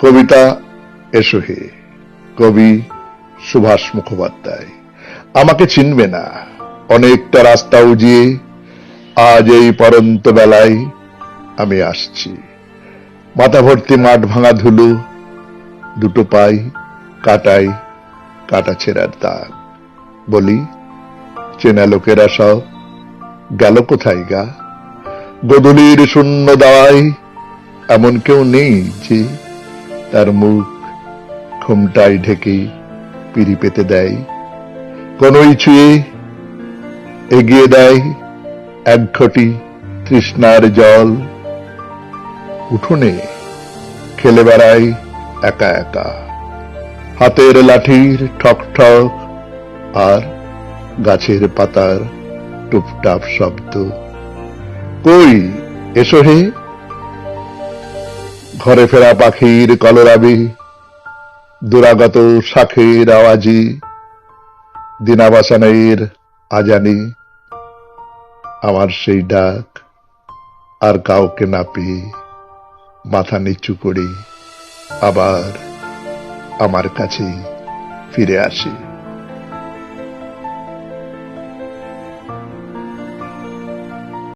কবিতা এসো হে, কবি সুভাষ মুখোপাধ্যায়। আমাকে চিনবে না, অনেকটা রাস্তা উজিয়ে আজ এই পরন্ত বেলায় আমি আসছি। মাথা ভর্তি মাঠ ভাঙা ধুলো, দুটো পাই কাটাই কাটা ছেঁড়ার দাগ। বলি, চেনা লোকেরা সব গেল কোথায় গা? গদলির শূন্য দাওয়ায় এমন কেউ নেই যে তার মুখ ঘুমটাই ঢেকে পিড়ি পেতে দেয়। কোনই ছুঁয়ে এগিয়ে দেয় এক ঘটি তৃষ্ণার জল। উঠোনে খেলে বেড়াই একা একা। হাতের লাঠির ঠক ঠক আর গাছের পাতার টুপটাপ শব্দ। কই এসো হে? ঘরে ফেরা পাখির কলরাবি, দুরাগত শাখের আওয়াজি, দিনাবাসানের আজানি। আমার সেই ডাক আর কাউকে না পেয়ে মাথা নিচু করে আবার আমার কাছে ফিরে আসি।